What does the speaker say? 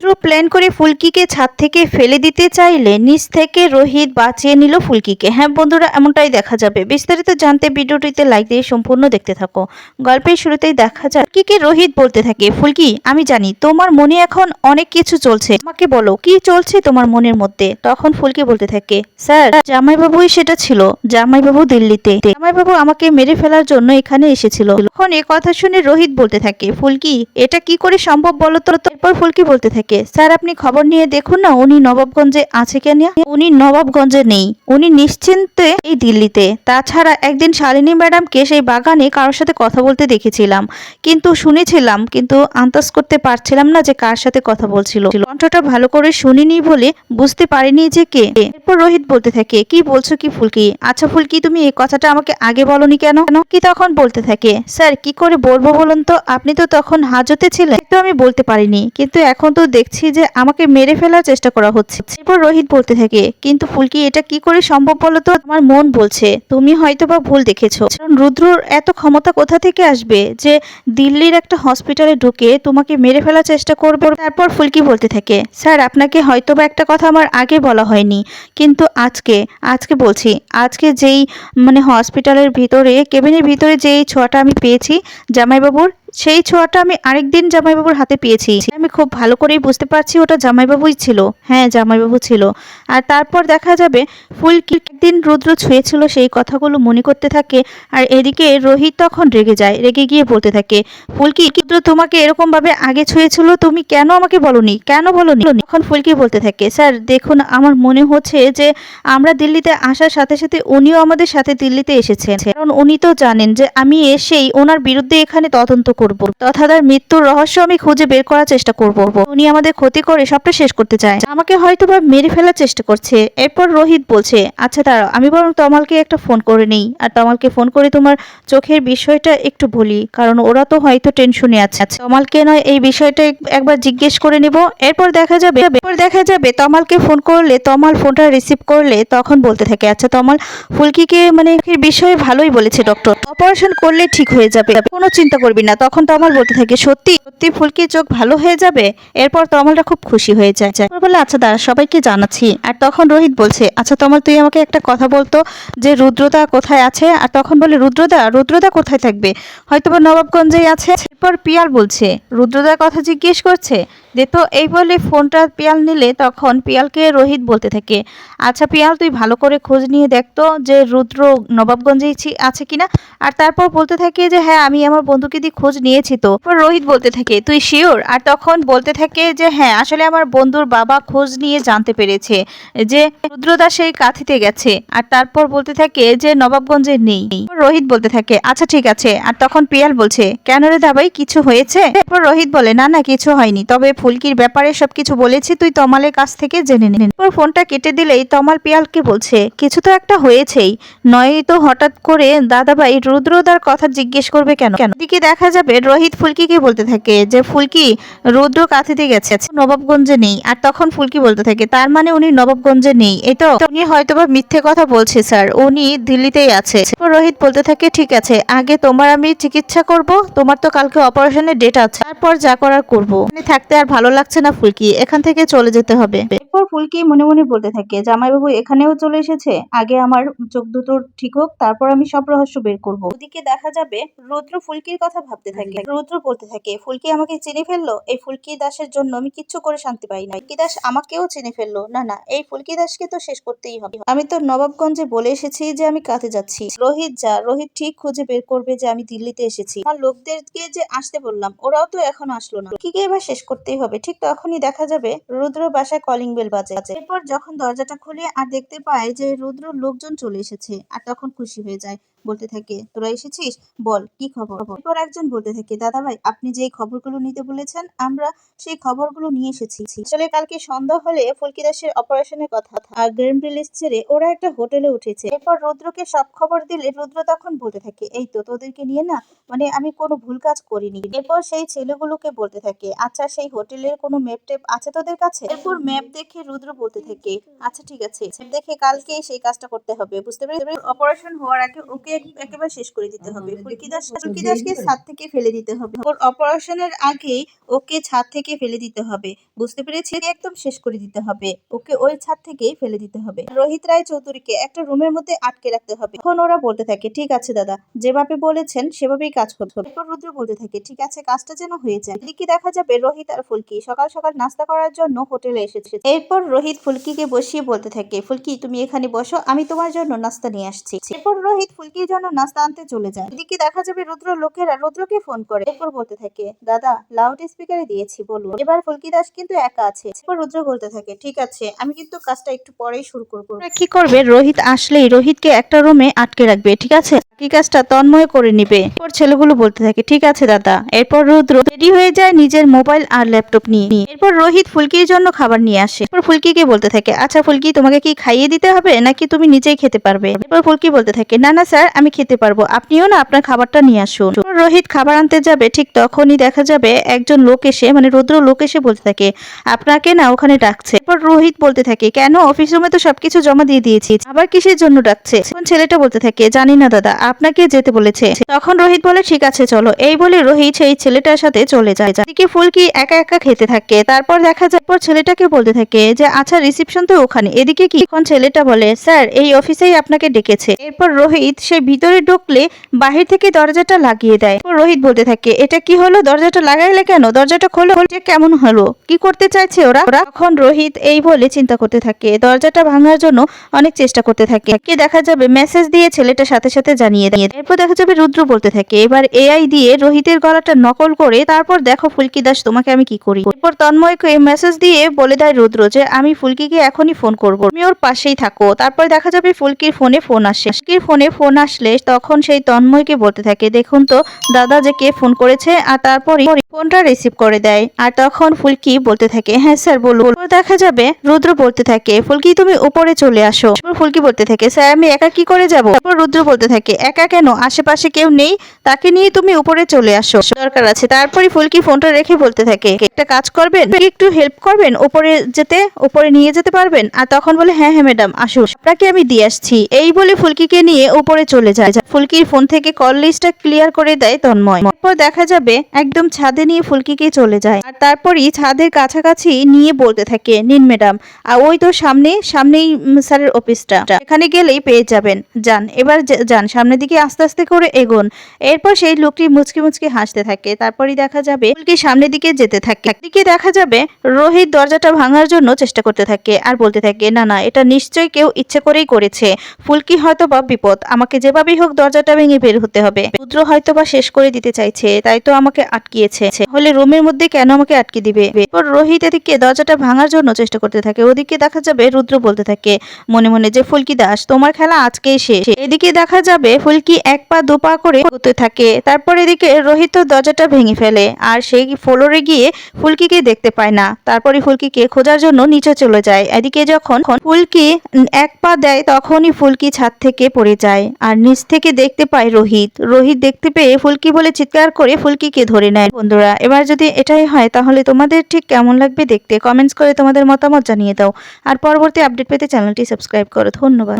রুদ্র plan করে ফুলকিকে ছাদ থেকে ফেলে দিতে চাইলে নিচ থেকে রোহিত বাঁচিয়ে নিল ফুলকিকে। হ্যাঁ বন্ধুরা, এমনটাই দেখা যাবে। বিস্তারিত জানতে ভিডিওটিতে লাইক দিয়ে সম্পূর্ণ দেখতে থাকো। গল্পের শুরুতেই দেখা যায় ফুলকিকে রোহিত বলতে থাকে, ফুলকি, আমি জানি তোমার মনে এখন অনেক কিছু চলছে। আমাকে বলো, কি চলছে তোমার মনের মধ্যে? তখন ফুলকি বলতে থাকে, স্যার, জামাইবাবুই সেটা ছিল। জামাইবাবু দিল্লিতে। জামাইবাবু আমাকে মেরে ফেলার জন্য এখানে এসেছিল। তখন এ কথা শুনে রোহিত বলতে থাকে, ফুলকি, এটা কি করে সম্ভব বলো তো? এরপর ফুলকি বলতে থাকে স্যার, আপনি খবর নিয়ে দেখুন না, উনি নবাবগঞ্জে আছে কেন উনি নবাবগঞ্জে নেই। উনি নিশ্চিন্তে এই দিল্লিতে। তাছাড়া একদিন শালিনী ম্যাডামকে সেই বাগানে কারোর সাথে কথা বলতে দেখেছিলাম। কিন্তু শুনেছিলাম, কিন্তু আন্দাজ করতে পারছিলাম না যে কার সাথে কথা বলছিল। কণ্ঠটা ভালো করে শুনিনি বলে বুঝতে পারিনি যে কে। এরপর রোহিত বলতে থাকে, কি বলছো কি ফুলকি? আচ্ছা ফুলকি, তুমি এই কথাটা আমাকে আগে বলনি কেন? কি তখন বলতে থাকে, স্যার, কি করে বলব বলুন তো? আপনি তো তখন হাজতে ছিলেন। তো আমি বলতে পারিনি। কিন্তু এখন তো দেখছি যে আমাকে মেরে ফেলার চেষ্টা করা হচ্ছে। এরপর রোহিত বলতে থাকে, কিন্তু ফুলকি, এটা কি করে সম্ভব বলো তো? আমার মন বলছে। তুমি হয়তো বা ভুল দেখেছ। কারণ রুদ্রর এত ক্ষমতা কোথা থেকে আসবে যে দিল্লির একটা হসপিটালে ঢুকে তোমাকে মেরে ফেলার চেষ্টা করবে? তারপর ফুলকি বলতে থাকে, স্যার, আপনাকে হয়তো বা একটা কথা আমার আগে বলা হয়নি। কিন্তু আজকে আজকে বলছি, আজকে যেই মানে হসপিটালের ভিতরে, কেবিনের ভিতরে যেই ছোঁয়াটা আমি পেয়েছি, জামাইবাবুর সেই ছোঁয়াটা আমি আরেকদিন জামাইবাবুর হাতে পেয়েছি। আমি খুব ভালো করেই বুঝতে পারছি ওটা জামাইবাবুই ছিল। হ্যাঁ জামাইবাবু ছিল। আর তারপর দেখা যাবে ফুলকি একদিন রুদ্র ছুঁয়েছিল সেই কথাগুলো মনে করতে থাকে আর এদিকে রোহিত তখন রেগে যায়, রেগে গিয়ে বলতে থাকে, ফুলকি কিন্তু তোমাকে এরকম ভাবে আগে ছুঁয়েছিল, তুমি কেন আমাকে বলনি? কেন বলনি? তখন ফুলকি বলতে থাকে, স্যার, দেখুন, আমার মনে হচ্ছে যে আমরা দিল্লিতে আসার সাথে সাথে উনিও আমাদের সাথে দিল্লিতে এসেছেন। কারণ উনি তো জানেন যে আমি এসেই ওনার বিরুদ্ধে এখানে তদন্ত করব। তথা তার মৃত্যুর রহস্য আমি খুঁজে বের করার চেষ্টা করব। উনি আমাদের ক্ষতি করে সবটা শেষ করতে চায়। আমাকে হয়তো বা মেরে ফেলার চেষ্টা করছে। এরপর রোহিত বলছে আচ্ছা দাঁড়াও, আমি বরং তমালকে একটা ফোন করে নেই। আর তমালকে ফোন করে তোমার চোখের বিষয়টা একটু বলি, কারণ ওরা তো হয়তো টেনশনে আছে। তমালকে নয়, এই বিষয়টা একবার জিজ্ঞেস করে নিব। এরপর দেখা যাবে, এরপর দেখা যাবে, তমালকে ফোন করলে, তমাল ফোনটা রিসিভ করলে তখন বলতে থাকে আচ্ছা তমাল, ফুলকিকে মানে বিষয়ে ভালোই বলেছে, ডক্টর। অপারেশন করলে ঠিক হয়ে যাবে, কোনো চিন্তা করবি না। তখন তমাল বলতে থাকে, সত্যি সত্যি ফুলকির চোখ ভালো হয়ে যাবে? এরপর তমালটা খুব খুশি হয়ে যায়। বলে আচ্ছা দাঁড়া, সবাইকে জানাচ্ছি। আর তখন রোহিত বলছে আচ্ছা তমাল, তুই আমাকে একটা কথা বলতো যে রুদ্রদা কোথায় আছে? আর তখন বলে, রুদ্রদা রুদ্রদা কোথায় থাকবে? হয়তোবা নবাবগঞ্জেই আছে। এরপর পিয়াল বলছে, রুদ্রদার কথা জিজ্ঞেস করছে? যে তো এই বলে ফোনটা পিয়াল নিলে তখন পিয়ালকে রোহিত বলতে থাকে আচ্ছা পিয়াল, তুই ভালো করে খোঁজ নিয়ে দেখতো যে রুদ্র নবাবগঞ্জেই আছে কিনা। আর তারপর বলতে থাকে যে হ্যাঁ আমি আমার বন্ধুকে দিয়ে খোঁজ নিয়েছি তো। রোহিত বলতে থাকে, তুই শিওর? আর তখন বলতে থাকে যে হ্যাঁ আসলে আমার বন্ধুর বাবা খোঁজ নিয়ে জানতে পেরেছে যে রুদ্রদা সেই কাঁথিতে গেছে। আর তারপর বলতে থাকে যে, নবাবগঞ্জে নেই। রোহিত বলতে থাকে আচ্ছা ঠিক আছে। আর তখন পিয়াল বলছে, কেন রে দাবাই, কিছু হয়েছে? রোহিত বলে, না না, কিছু হয়নি। তবে ফুলকির ব্যাপারে সবকিছু বলেছি, তুই তমালের কাছ থেকে জেনে নে। তারপর ফোনটা কেটে দিলেই তমাল পিয়ালকে বলছে, কিছু তো একটা হয়েছেই। নয়তো হঠাৎ করে দাদাভাই রুদ্রদার কথা জিজ্ঞেস করবে কেন? কেন? দিকে দেখা যাবে রোহিত ফুলকিকে বলতে থাকে যে, ফুলকি, রুদ্র কাঁথিতে গেছে। নবাবগঞ্জে নেই। আর তখন ফুলকি বলতে থাকে, তার মানে উনি নবাবগঞ্জে নেই। এই তো, উনি হয়তোবা মিথ্যে কথা বলছে, স্যার। উনি দিল্লিতেই আছে। রোহিত বলতে থাকে, ঠিক আছে, আগে তোমার আমি চিকিৎসা করব। তোমার তো কালকে অপারেশনের ডেট আছে। তারপর যা করার করব। থাকতে আর ভালো লাগছে না ফুলকি, এখান থেকে চলে যেতে হবে। এরপর ফুলকি মনে মনে বলতে থাকে, জামাইবাবু, এখানেও চলে এসেছে? আগে আমার চোখ দুটো ঠিক হোক, তারপর আমি সব রহস্য বের করব। ওদিকে দেখা যাবে রুদ্র ফুলকির কথা ভাবতে থাকে। রুদ্র বলতে থাকে, ফুলকি আমাকে চিনে ফেলল? এই ফুলকি দাসের জন্য আমি কিচ্ছু করে শান্তি পাই না ফুলকি দাস আমাকেও চিনে ফেলল? না না, এই ফুলকি দাসকে তো শেষ করতেই হবে। আমি তো নবাবগঞ্জে বলে এসেছি যে আমি কাতে যাচ্ছি। রোহিত যা, রোহিত ঠিক খুঁজে বের করবে যে আমি দিল্লিতে এসেছি। আমার লোকদেরকে যে আসতে বললাম, ওরাও তো এখনও আসলো না। কি এবার শেষ করতেই হবে। ঠিক তখনই দেখা যাবে রুদ্র বাসায় কলিং বেল বাজে। এরপর যখন দরজাটা খুলে আর দেখতে পায় যে রুদ্র লোকজন চলে এসেছে, আর তখন খুশি হয়ে যায়। বলতে থাকে। তোরা এসেছিস? বল, কি খবর? এরপর একজন বলতে থাকে দাদা ভাই আপনি যেই খবরগুলো নিতে বলেছেন, আমরা সেই খবরগুলো নিয়ে এসেছি। আসলে কালকে সন্ধ্যা হলে ফুলকি দাসের অপারেশনের কথা আর গ্রেন রিলিজ ছেড়ে ওরা একটা হোটেলে উঠেছে। এরপর রুদ্রকে সব খবর দিলে রুদ্র তখন বলতে থাকে, এই তো, তোদেরকে নিয়ে না মানে আমি কোনো ভুল কাজ করিনি। এরপর সেই ছেলেগুলোকে বলতে থাকে আচ্ছা সেই হোটেলের কোনো ম্যাপ টেপ আছে তোদের কাছে? এরপর ম্যাপ দেখে রুদ্র বলতে থাকে আচ্ছা ঠিক আছে। দেখে কালকে সেই কাজটা করতে হবে, বুঝতে পেরেছি? অপারেশন হওয়ার আগে ওকে ওকে একেবারে শেষ করে দিতে হবে। ফুলকি দাস ফুলকি দাসকে ছাদ থেকে ফেলে দিতে হবে। ওর অপারেশনের আগেই ওকে ছাদ থেকে ফেলে দিতে হবে। বুঝতে পেরেছি একদম শেষ করে দিতে হবে। ওকে ওই ছাদ থেকেই ফেলে দিতে হবে। রোহিত রায় চৌধুরীকে একটা রুমের মধ্যে আটকে রাখতে হবে। তখন ওরা বলতে থাকে ঠিক আছে দাদা যেভাবে বলেছেন সেভাবেই কাজ করতে হবে। এরপর রুদ্র বলতে থাকে ঠিক আছে কাজটা যেন হয়ে যায়। এদিকে দেখা যাবে রোহিত আর ফুলকি সকাল সকাল নাস্তা করার জন্য হোটেলে এসেছে। এরপর রোহিত ফুলকিকে বসিয়ে বলতে থাকে ফুলকি তুমি এখানে বসো আমি তোমার জন্য নাস্তা নিয়ে আসছি। এরপর রোহিত ফুলকির যেন নাস্তা আনতে চলে যায়। এদিকে দেখা যাবে রুদ্র লোকেরা, রুদ্রকে ফোন করে। এরপর বলতে থাকে, দাদা লাউড স্পিকারে দিয়েছি, বলুন। এবার ফুলকি দাস কিন্তু একা আছে। রুদ্র বলতে থাকে, ঠিক আছে, আমি কিন্তু কাজটা একটু পরেই শুরু করব। কি করবে? রোহিত আসলেই, রোহিতকে একটা রুমে আটকে রাখবে, ঠিক আছে? বাকি কাজটা তন্ময় করে নিবে। এরপর ছেলেগুলো বলতে থাকে, ঠিক আছে দাদা। এরপর রুদ্র রেডি হয়ে যায় নিজের মোবাইল আর ল্যাপটপ নিয়ে। এরপর রোহিত ফুলকির জন্য খাবার নিয়ে আসে। এরপর ফুলকিকে বলতে থাকে আচ্ছা ফুলকি, তোমাকে কি খাইয়ে দিতে হবে নাকি তুমি নিজেই খেতে পারবে? এরপর ফুলকি বলতে থাকে, না না স্যার, আমি খেতে পারব। আপনিও না আপনার খাবারটা নিয়ে আসুন। রোহিত খাবার আনতে যাবে, ঠিক তখনই দেখা যাবে একজন লোক এসে মানে রুদ্র লোক এসে বলতে থাকে, আপনাকে না ওখানে ডাকছে। এরপর রোহিত বলতে থাকে, কেন? অফিস রুমে তো সবকিছু জমা দিয়ে দিয়েছি। আবার কিসের জন্য ডাকছে? ছেলেটা বলতে থাকে, জানি না দাদা আপনাকে যেতে বলেছে। তখন রোহিত বলে, ঠিক আছে, চলো। এই বলে রোহিত সেই ছেলেটার সাথে চলে যায়। এদিকে ফুলকি একা একা খেতে থাকে। তারপর দেখা যায় পর ছেলেটাকে বলতে থাকে যে আচ্ছা রিসিপশন তো ওখানে। এদিকে কি? এখন ছেলেটা বলে, স্যার, এই অফিসেই আপনাকে ডেকেছে। এরপর রোহিত সে ভিতরে ঢুকলে বাহির থেকে দরজাটা লাগিয়ে দেয়। রোহিত বলতে থাকে, এটা কি হলো? দরজাটা লাগাইলে কেন? দরজাটা খোলো। কেমন হলো? কি করতে চাইছে ওরা? ওরা তখন রোহিত এই বলে চিন্তা করতে থাকে। দরজাটা ভাঙার জন্য অনেক চেষ্টা করতে থাকে। কি দেখা যাবে, মেসেজ দিয়ে ছেলেটা সাথে সাথে জানিয়ে দেয়। এরপর দেখা যাবে রুদ্র বলতে থাকে, এবার এআই দিয়ে রোহিতের গলাটা নকল করে তারপর দেখো ফুলকি দাস, তোমাকে আমি কি করি? এরপর তন্ময়কে মেসেজ দিয়ে বলে দেয় রুদ্র যে, আমি ফুলকিকে এখনই ফোন করব। তুমি ওর পাশেই থাকো। তারপর দেখা যাবে ফুলকির ফোনে ফোন আসে। ফুলকির ফোনে ফোন আসলে তখন সেই তন্ময়কে বলতে থাকে, দেখুন তো, দাদা যে কে ফোন করেছে আর তারপরই ফোনটা রিসিভ করে দেয়। আর তখন ফুলকি বলতে থাকে হ্যাঁ স্যার বলুন। দেখা যাবে রুদ্র বলতে থাকে, ফুলকি, তুমি উপরে চলে আসো। ফুলকি বলতে থাকে, স্যার, আমি একা কি করে যাব? তারপর রুদ্র বলতে থাকে একা কেন? আশেপাশে কেউ নেই? তাকে নিয়ে তুমি উপরে চলে আসো। দরকার আছে। তারপরে ফুলকি ফোনটা রেখে বলতে থাকে। একটা কাজ করবেন? একটু হেল্প করবেন? উপরে যেতে, উপরে নিয়ে যেতে পারবেন? আর তখন বলে হ্যাঁ হ্যাঁ ম্যাডাম আসুন। আপনাকে আমি দিয়ে আসছি। এই বলে ফুলকিকে নিয়ে উপরে চলে যায়। ফুলকির ফোন থেকে কল লিস্টটা ক্লিয়ার করে দেয় তন্ময়। তারপর দেখা যাবে, একদম ছাদে নিয়ে ফুলকিকে চলে যায়। আর তারপরই ছাদের কাছাকাছি নিয়ে বলতে থাকে, নিন ম্যাডাম আর ওই তো সামনে, সামনেই স্যারের অফিসটা এখানে গেলেই পেয়ে যাবেন। যান, এবার যান যান সামনের দিকে আস্তে আস্তে করে এগোন। এরপর সেই লোকটি মুচকি মুচকি হাসতে থাকে। তারপরই দেখা যাবে ফুলকি সামনের দিকে যেতে থাকে। একদিকে দেখা যাবে রোহিত দরজাটা ভাঙার জন্য চেষ্টা করতে থাকে আর বলতে থাকে, না না, এটা নিশ্চয়ই কেউ ইচ্ছে করেই করেছে। ফুলকি হয়তো বা বিপদ। আমাকে যেভাবেই হোক দরজাটা ভেঙে বের হতে হবে। রুদ্র হয়তো বা শেষ করে দিতে চাইছে, তাই তো আমাকে আটকিয়েছে। হলে রুমের মধ্যে কেন আমাকে আটকে দিবে? এরপর রোহিত এদিকে দরজাটা ভাঙার জন্য চেষ্টা করতে থাকে। ওদিকে দেখা যাবে রুদ্র বলতে থাকে, মনে মনে যে ফুলকি দাস, তোমার খেলা আজকেই শেষ। এদিকে দেখা যাবে ফুলকি এক পা দু পা করে হতে থাকে। তারপর এদিকে রোহিত দরজাটা ভেঙে ফেলে আর সেই ফ্লোরে গিয়ে ফুলকিকে দেখতে পায় না। তারপরে ফুলকিকে খোঁজার জন্য নিচে চলে যায়। এদিকে যখন ফুলকি এক পা দেয়, তখনই ফুলকি ছাদ থেকে পড়ে যায় আর নিচ থেকে দেখতে পায় রোহিত। রোহিত দেখতে পেয়ে ফুলকি বলে চিৎকার করে ফুলকিকে ধরে নেয়। বন্ধুরা, এবার যদি এটাই হয়, তাহলে তোমাদের ঠিক কেমন লাগবে দেখতে? কমেন্টস করে তোমাদের মতামত জানিয়ে দাও। আর পরবর্তী আপডেট পেতে চ্যানেলটি সাবস্ক্রাইব করো। ধন্যবাদ।